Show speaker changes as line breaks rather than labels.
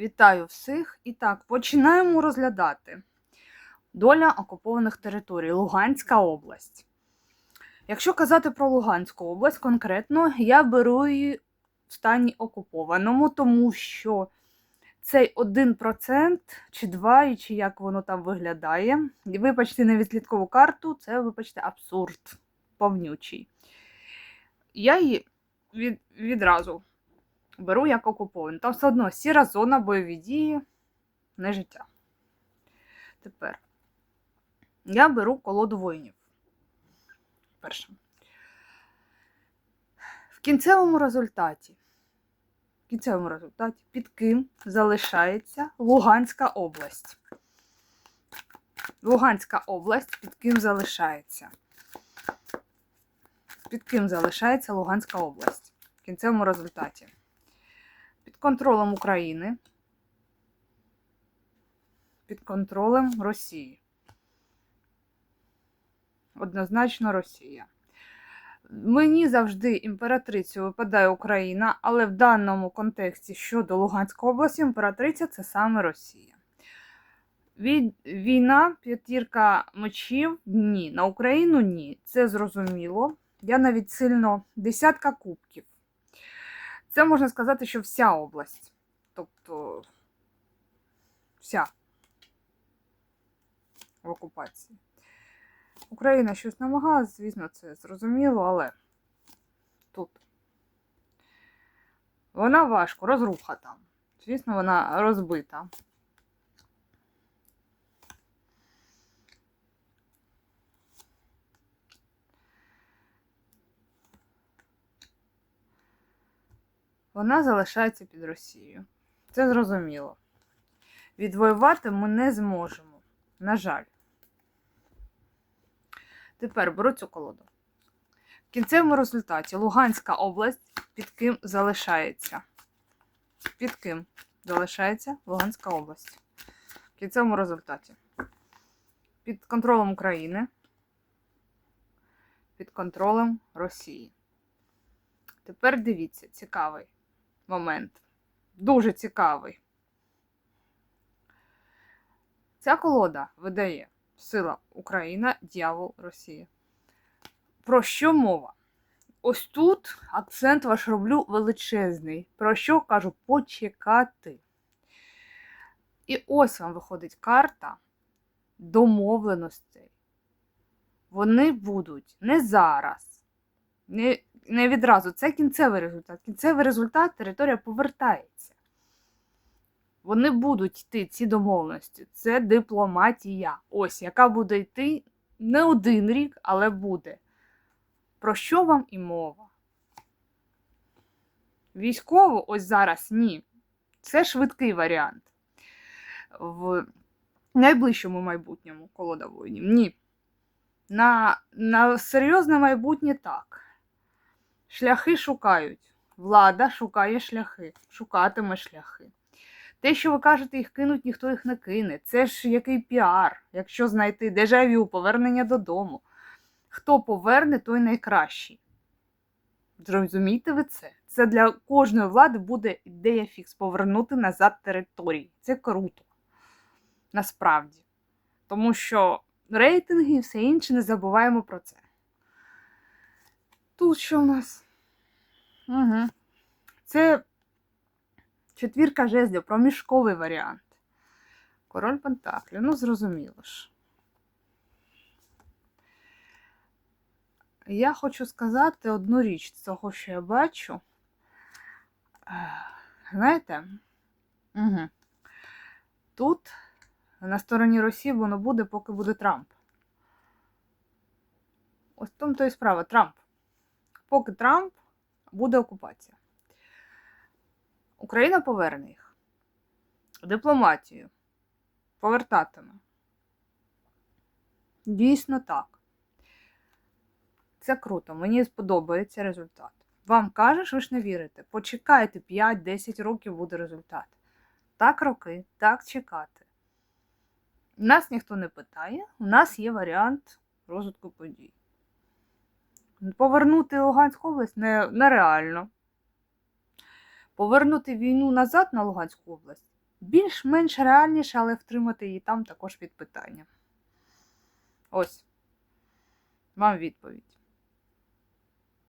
Вітаю всіх! І так, починаємо розглядати доля окупованих територій Луганська область. Якщо казати про Луганську область конкретно, я беру її в стані окупованому, тому що цей 1% чи 2, і чи як воно там виглядає. Вибачте, не відслідкову карту, це, вибачте, абсурд повнючий. Я її від, відразу беру як окуповану. Там все одно сіра зона, бойові дії, не життя. Тепер я беру колоду воїнів. Перше. В кінцевому результаті, в кінцевому результаті під ким залишається Луганська область. Луганська область під ким залишається. Під ким залишається Луганська область в кінцевому результаті контролем України, під контролем Росії. Однозначно Росія. Мені завжди імператрицю випадає Україна, але в даному контексті щодо Луганської області імператриця це саме Росія. Війна, п'ятірка мечів ні. На Україну ні. Це зрозуміло. Я навіть сильно десятка кубків. Це можна сказати, що вся область. Тобто вся в окупації. Україна щось намагалась, звісно, це зрозуміло, але тут вона важко, розруха там. Звісно, вона розбита. Вона залишається під Росією. Це зрозуміло. Відвоювати ми не зможемо. На жаль. Тепер беру цю колоду. В кінцевому результаті Луганська область під ким залишається? Під ким залишається Луганська область? В кінцевому результаті. Під контролем України, під контролем Росії. Тепер дивіться, цікавий момент. Дуже цікавий. Ця колода видає сила Україна, дьявол Росія. Про що мова? Ось тут акцент ваш роблю величезний. Про що кажу почекати. І ось вам виходить карта домовленостей. Вони будуть не зараз, не не відразу. Це кінцевий результат. Кінцевий результат територія повертається. Вони будуть йти, ці домовленості. Це дипломатія. Ось, яка буде йти не один рік, але буде. Про що вам і мова? Військово, ось зараз ні. Це швидкий варіант. В найближчому майбутньому колода воїнів. Ні. На, на серйозне майбутнє так. Шляхи шукають. Влада шукає шляхи, шукатиме шляхи. Те, що ви кажете, їх кинуть, ніхто їх не кине. Це ж який піар, якщо знайти дежавю, повернення додому. Хто поверне, той найкращий. Зрозумійте ви це. Це для кожної влади буде ідея фікс повернути назад території. Це круто. Насправді. Тому що рейтинги і все інше не забуваємо про це. Тут що в нас? Угу. Це четвірка жезлів, проміжковий варіант. Король Пентаклів, ну, зрозуміло ж. Я хочу сказати одну річ з того, що я бачу. Знаєте, угу. тут на стороні Росії воно буде, поки буде Трамп. Ось в тому то і справа Трамп. Поки Трамп буде окупація. Україна поверне їх. Дипломатію. Повертатиме. Дійсно так. Це круто. Мені сподобається результат. Вам кажеш, ви ж не вірите. Почекайте 5-10 років буде результат. Так роки, так чекати. Нас ніхто не питає, у нас є варіант розвитку подій. Повернути Луганську область нереально. Повернути війну назад на Луганську область більш-менш реальніше, але втримати її там також під питання. Ось. Вам відповідь.